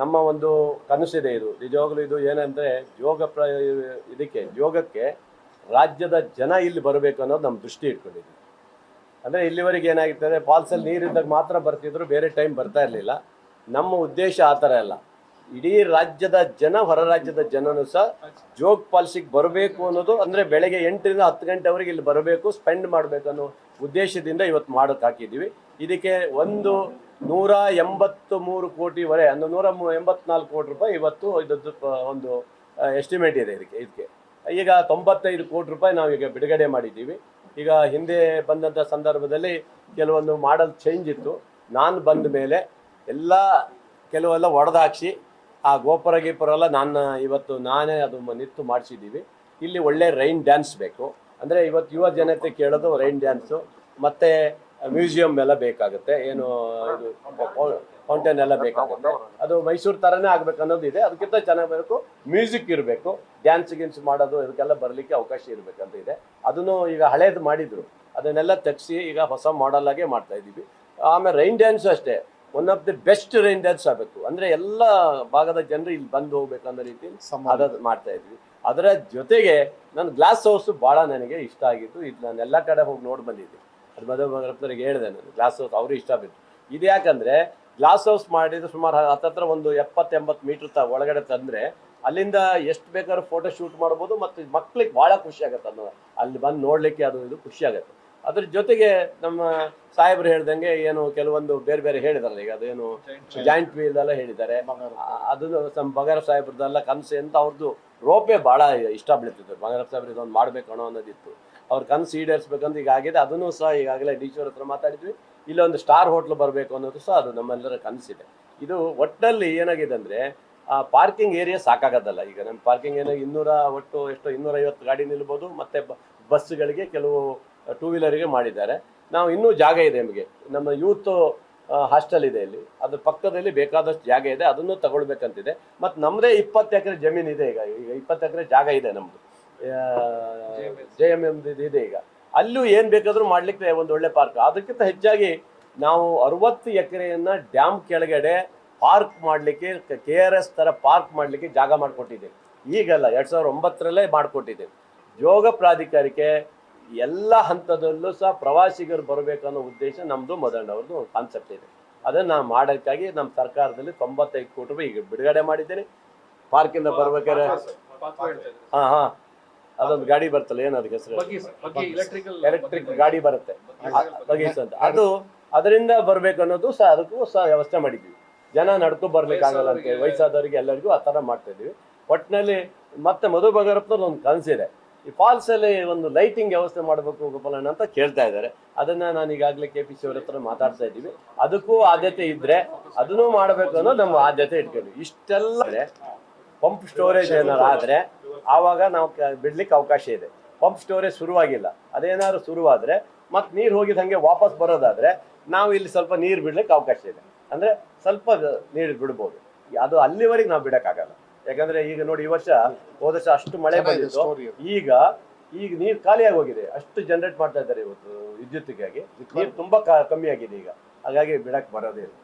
ನಮ್ಮ ಒಂದು ಕನಸಿದೆ ಇದು ನಿಜವಾಗ್ಲೂ ಇದು ಏನಂದ್ರೆ ಯೋಗ ಪ್ರ ಇದಕ್ಕೆ, ಯೋಗಕ್ಕೆ ರಾಜ್ಯದ ಜನ ಇಲ್ಲಿ ಬರಬೇಕು ಅನ್ನೋದು ನಮ್ಮ ದೃಷ್ಟಿ ಇಟ್ಕೊಂಡಿದ್ವಿ ಅಂದರೆ ಇಲ್ಲಿವರೆಗೆ ಏನಾಗಿರ್ತದೆ ಫಾಲ್ಸಲ್ಲಿ ನೀರಿದ್ದಾಗ ಮಾತ್ರ ಬರ್ತಿದ್ರು, ಬೇರೆ ಟೈಮ್ ಬರ್ತಾ ಇರಲಿಲ್ಲ. ನಮ್ಮ ಉದ್ದೇಶ ಆ ಥರ ಅಲ್ಲ. ಇಡೀ ರಾಜ್ಯದ ಜನ, ಹೊರ ರಾಜ್ಯದ ಜನನು ಸಹ ಜೋಗ್ ಫಾಲ್ಸಿಗೆ ಬರಬೇಕು ಅನ್ನೋದು ಅಂದರೆ ಬೆಳಗ್ಗೆ ಎಂಟರಿಂದ ಹತ್ತು ಗಂಟೆವರೆಗೆ ಇಲ್ಲಿ ಬರಬೇಕು, ಸ್ಪೆಂಡ್ ಮಾಡಬೇಕು ಅನ್ನೋ ಉದ್ದೇಶದಿಂದ ಇವತ್ತು ಮಾಡೋಕೆ ಹಾಕಿದ್ದೀವಿ. ಇದಕ್ಕೆ ಒಂದು ನೂರ ಎಂಬತ್ತು ಮೂರು ಕೋಟಿವರೆ ಅಂದ್ರೆ ನೂರ ಎಂಬತ್ನಾಲ್ಕು ಕೋಟಿ ರೂಪಾಯಿ ಇವತ್ತು ಇದದ್ದು ಒಂದು ಎಸ್ಟಿಮೇಟ್ ಇದೆ ಇದಕ್ಕೆ ಇದಕ್ಕೆ. ಈಗ ತೊಂಬತ್ತೈದು ಕೋಟಿ ರೂಪಾಯಿ ನಾವು ಈಗ ಬಿಡುಗಡೆ ಮಾಡಿದ್ದೀವಿ. ಈಗ ಹಿಂದೆ ಬಂದಂಥ ಸಂದರ್ಭದಲ್ಲಿ ಕೆಲವೊಂದು ಮಾಡಲ್ ಚೇಂಜ್ ಇತ್ತು. ನಾನು ಬಂದ ಮೇಲೆ ಎಲ್ಲ ಕೆಲವೆಲ್ಲ ಒಡೆದಾಕ್ಸಿ, ಆ ಗೋಪುರ ಗೀಪುರ ನಾನು, ಇವತ್ತು ನಾನೇ ಅದು ನಿತ್ತು ನಿಂತು ಮಾಡಿಸಿದ್ದೀವಿ. ಇಲ್ಲಿ ಒಳ್ಳೆ ರೈನ್ ಡ್ಯಾನ್ಸ್ ಬೇಕು. ಅಂದರೆ ಇವತ್ತು ಯುವ ಜನತೆ ಕೇಳೋದು ರೈನ್ ಡ್ಯಾನ್ಸು ಮತ್ತು ಮ್ಯೂಸಿಯಂ ಎಲ್ಲ ಬೇಕಾಗುತ್ತೆ. ಏನು ಇದು ಫೌಂಟೇನ್ ಎಲ್ಲ ಬೇಕಾಗುತ್ತೆ. ಅದು ಮೈಸೂರು ಥರನೇ ಆಗಬೇಕು ಅನ್ನೋದು ಇದೆ. ಅದಕ್ಕಿಂತ ಚೆನ್ನಾಗಿ ಬೇಕು. ಮ್ಯೂಸಿಕ್ ಇರಬೇಕು. ಡ್ಯಾನ್ಸ್ ಗಿನ್ಸ್ ಮಾಡೋದು ಇದಕ್ಕೆಲ್ಲ ಬರಲಿಕ್ಕೆ ಅವಕಾಶ ಇರಬೇಕಂತ ಇದೆ. ಅದನ್ನು ಈಗ ಹಳೇದು ಮಾಡಿದ್ರು. ಅದನ್ನೆಲ್ಲ ತೆಗ್ಸಿ ಈಗ ಹೊಸ ಮಾಡೆಲ್ ಆಗೇ ಮಾಡ್ತಾ ಇದ್ದೀವಿ. ಆಮೇಲೆ ರೈನ್ ಡ್ಯಾನ್ಸ್ ಅಷ್ಟೇ. One of the best rain dance ಆಗಬೇಕು. ಅಂದರೆ ಎಲ್ಲ ಭಾಗದ ಜನರು ಇಲ್ಲಿ ಬಂದು ಹೋಗ್ಬೇಕನ್ನೋ ರೀತಿ ರೀತಿಯಲ್ಲಿ ಅದನ್ನು ಮಾಡ್ತಾ ಇದ್ವಿ. ಅದರ ಜೊತೆಗೆ ನನ್ನ ಗ್ಲಾಸ್ ಹೌಸ್ ಭಾಳ ನನಗೆ ಇಷ್ಟ ಆಗಿತ್ತು ಇದು ನಾನು ಎಲ್ಲ ಕಡೆ ಹೋಗಿ ನೋಡಿ ಬಂದಿದ್ದೆ ಅದು ಮದುವೆ ಮಗರಪ್ಪನವ್ರಿಗೆ ಹೇಳಿದೆ ನಾನು. ಗ್ಲಾಸ್ ಹೌಸ್ ಅವರು ಇಷ್ಟ ಬಿತ್ತು ಇದು ಯಾಕಂದರೆ ಗ್ಲಾಸ್ ಹೌಸ್ ಮಾಡಿದ್ರೆ ಸುಮಾರು ಹತ್ತತ್ರ ಒಂದು ಎಪ್ಪತ್ತು ಎಂಬತ್ತು ಮೀಟ್ರ್ ತ ಒಳಗಡೆ ತಂದರೆ ಅಲ್ಲಿಂದ ಎಷ್ಟು ಬೇಕಾದ್ರೂ ಫೋಟೋ ಶೂಟ್ ಮಾಡ್ಬೋದು ಮತ್ತು ಮಕ್ಳಿಗೆ ಭಾಳ ಖುಷಿ ಆಗುತ್ತೆ ಅನ್ನೋ ಅಲ್ಲಿ ಬಂದು ನೋಡಲಿಕ್ಕೆ ಅದು ಇದು ಖುಷಿ ಆಗುತ್ತೆ. ಅದ್ರ ಜೊತೆಗೆ ನಮ್ಮ ಸಾಹೇಬ್ರು ಹೇಳ್ದಂಗೆ ಏನು ಕೆಲವೊಂದು ಬೇರೆ ಬೇರೆ ಹೇಳಿದಾರಲ್ಲ ಈಗ ಅದೇನು ಜಾಯಿಂಟ್ ವೀಲ್ ಎಲ್ಲ ಹೇಳಿದ್ದಾರೆ. ಅದು ನಮ್ಮ ಬಂಗಾರ ಸಾಹೇಬ್ರದ್ದೆಲ್ಲ ಕನಸು ಅಂತ ಅವ್ರದ್ದು ರೋಪೆ ಭಾಳ ಇಷ್ಟ ಬೀಳ್ತಿದ್ರು ಬಂಗಾರ ಸಾಹೇಬ್ರು ಇದೊಂದು ಮಾಡ್ಬೇಕು ಅನ್ನೋ ಅನ್ನೋದಿತ್ತು. ಅವ್ರ ಕನಸು ಈಡೇರಿಸ್ಬೇಕಂತ ಈಗ ಆಗಿದೆ. ಅದನ್ನು ಸಹ ಈಗಾಗಲೇ ಡಿ ಸಿ ಹತ್ರ ಮಾತಾಡಿದ್ವಿ. ಇಲ್ಲೊಂದು ಸ್ಟಾರ್ ಹೋಟ್ಲ್ ಬರಬೇಕು ಅನ್ನೋದು ಸಹ ಅದು ನಮ್ಮೆಲ್ಲರ ಕನಸಿದೆ. ಇದು ಒಟ್ಟಲ್ಲಿ ಏನಾಗಿದೆ ಅಂದರೆ ಆ ಪಾರ್ಕಿಂಗ್ ಏರಿಯಾ ಸಾಕಾಗೋದಲ್ಲ. ಈಗ ನಮ್ಮ ಪಾರ್ಕಿಂಗ್ ಏನೋ ಇನ್ನೂರ ಒಟ್ಟು ಎಷ್ಟು ಇನ್ನೂರೈವತ್ತು ಗಾಡಿ ನಿಲ್ಬೋದು. ಮತ್ತೆ ಬಸ್ಗಳಿಗೆ ಕೆಲವು ಟೂ ವೀಲರಿಗೆ ಮಾಡಿದ್ದಾರೆ. ನಾವು ಇನ್ನೂ ಜಾಗ ಇದೆ ನಮಗೆ. ನಮ್ಮ ಯೂತ್ ಹಾಸ್ಟೆಲ್ ಇದೆ ಇಲ್ಲಿ. ಅದ್ರ ಪಕ್ಕದಲ್ಲಿ ಬೇಕಾದಷ್ಟು ಜಾಗ ಇದೆ. ಅದನ್ನು ತಗೊಳ್ಬೇಕಂತಿದೆ. ಮತ್ತು ನಮ್ಮದೇ ಇಪ್ಪತ್ತು ಎಕರೆ ಜಮೀನು ಇದೆ ಈಗ. ಈಗ ಇಪ್ಪತ್ತು ಎಕರೆ ಜಾಗ ಇದೆ ನಮ್ಮದು ಜೆ ಎಂ ಎಂ ಇದೆ ಈಗ. ಅಲ್ಲೂ ಏನು ಬೇಕಾದರೂ ಮಾಡಲಿಕ್ಕೆ ಒಂದು ಒಳ್ಳೆ ಪಾರ್ಕ್ ಅದಕ್ಕಿಂತ ಹೆಚ್ಚಾಗಿ ನಾವು ಅರವತ್ತು ಎಕರೆಯನ್ನ ಡ್ಯಾಮ್ ಕೆಳಗಡೆ ಪಾರ್ಕ್ ಮಾಡಲಿಕ್ಕೆ, ಕೆ ಆರ್ ಎಸ್ ಥರ ಪಾರ್ಕ್ ಮಾಡಲಿಕ್ಕೆ ಜಾಗ ಮಾಡಿಕೊಟ್ಟಿದ್ದೇವೆ. ಈಗಲ್ಲ, ಎರಡು ಸಾವಿರದ ಒಂಬತ್ತರಲ್ಲೇ ಮಾಡಿಕೊಟ್ಟಿದ್ದೇವೆ. ಯೋಗ ಪ್ರಾಧಿಕಾರಕ್ಕೆ ಎಲ್ಲ ಹಂತದಲ್ಲೂ ಸಹ ಪ್ರವಾಸಿಗರು ಬರಬೇಕನ್ನೋ ಉದ್ದೇಶ ನಮ್ಮದು ಮೊದಲನವ್ರದ್ದು ಒಂದು ಕಾನ್ಸೆಪ್ಟ್ ಇದೆ. ಅದನ್ನು ನಾವು ಮಾಡೋಕ್ಕಾಗಿ ನಮ್ಮ ಸರ್ಕಾರದಲ್ಲಿ ತೊಂಬತ್ತೈದು ಕೋಟಿ ರೂಪಾಯಿ ಈಗ ಬಿಡುಗಡೆ ಮಾಡಿದ್ದೇನೆ. ಪಾರ್ಕಿಂದ ಬರ್ಬೇಕಾದ್ರೆ ಹಾಂ ಹಾಂ. ಅದೊಂದು ಗಾಡಿ ಬರ್ತಲ್ಲ ಏನು ಅದಕ್ಕೆ ಹೆಸರು? ಎಲೆಕ್ಟ್ರಿಕ್ ಗಾಡಿ ಬರುತ್ತೆ. ಬಗೀಸ್ ಅಂತ. ಅದು ಅದರಿಂದ ಬರಬೇಕು ಅನ್ನೋದು ಸಹ ಅದಕ್ಕೂ ಸಹ ವ್ಯವಸ್ಥೆ ಮಾಡಿದ್ವಿ. ಜನ ನಡ್ಕೊ ಬರ್ಲಿಕ್ಕೆ ಆಗಲ್ಲ ಅಂತ ವಯಸ್ಸಾದವರಿಗೆ ಎಲ್ಲರಿಗೂ ಆ ಥರ ಮಾಡ್ತಾ ಇದೀವಿ ಒಟ್ಟಿನಲ್ಲಿ ಮತ್ತೆ ಮಧು ಬಂಗಾರಪ್ಪನವ್ರು ಒಂದು ಕನಸಿದೆ. ಈ ಫಾಲ್ಸ್ ಅಲ್ಲಿ ಒಂದು ಲೈಟಿಂಗ್ ವ್ಯವಸ್ಥೆ ಮಾಡಬೇಕು ಗೋಪಾಲಣ್ಣ ಅಂತ ಕೇಳ್ತಾ ಇದ್ದಾರೆ. ಅದನ್ನ ನಾನು ಈಗಾಗಲೇ ಕೆ ಪಿ ಸಿ ಅವ್ರ ಹತ್ರ ಮಾತಾಡ್ತಾ ಇದ್ದೀವಿ. ಅದಕ್ಕೂ ಆದ್ಯತೆ ಇದ್ರೆ ಅದನ್ನೂ ಮಾಡಬೇಕು ಅನ್ನೋದು ನಮ್ಮ ಆದ್ಯತೆ ಇಟ್ಕೊಂಡು. ಇಷ್ಟೆಲ್ಲ ಪಂಪ್ ಸ್ಟೋರೇಜ್ ಏನಾರು ಆದ್ರೆ ಆವಾಗ ನಾವು ಬಿಡ್ಲಿಕ್ಕೆ ಅವಕಾಶ ಇದೆ. Pump storage ಶುರುವಾಗಿಲ್ಲ. ಅದೇನಾದ್ರು ಶುರುವಾದ್ರೆ ಮತ್ತೆ ನೀರು ಹೋಗಿದ ಹಂಗೆ ವಾಪಸ್ ಬರೋದಾದ್ರೆ ನಾವು ಇಲ್ಲಿ ಸ್ವಲ್ಪ ನೀರು ಬಿಡ್ಲಿಕ್ಕೆ ಅವಕಾಶ ಇದೆ. ಅಂದ್ರೆ ಸ್ವಲ್ಪ ನೀರು ಬಿಡ್ಬೋದು. ಅದು ಅಲ್ಲಿವರೆಗೆ ನಾವು ಬಿಡಕ್ಕಾಗಲ್ಲ. ಯಾಕಂದ್ರೆ ಈಗ ನೋಡಿ ಈ ವರ್ಷ ಹೋದ ವರ್ಷ ಅಷ್ಟು ಮಳೆ ಬಂದಿತ್ತು. ಈಗ ಈಗ ನೀರು ಖಾಲಿಯಾಗಿ ಹೋಗಿದೆ ಅಷ್ಟು ಜನರೇಟ್ ಮಾಡ್ತಾ ಇದ್ದಾರೆ ಇವತ್ತು ವಿದ್ಯುತ್ಗಾಗಿ ನೀರು ತುಂಬಾ ಕಮ್ಮಿ ಆಗಿದೆ ಈಗ. ಹಾಗಾಗಿ ಬಿಡಕ್ ಬರೋದೇ ಇಲ್ಲ.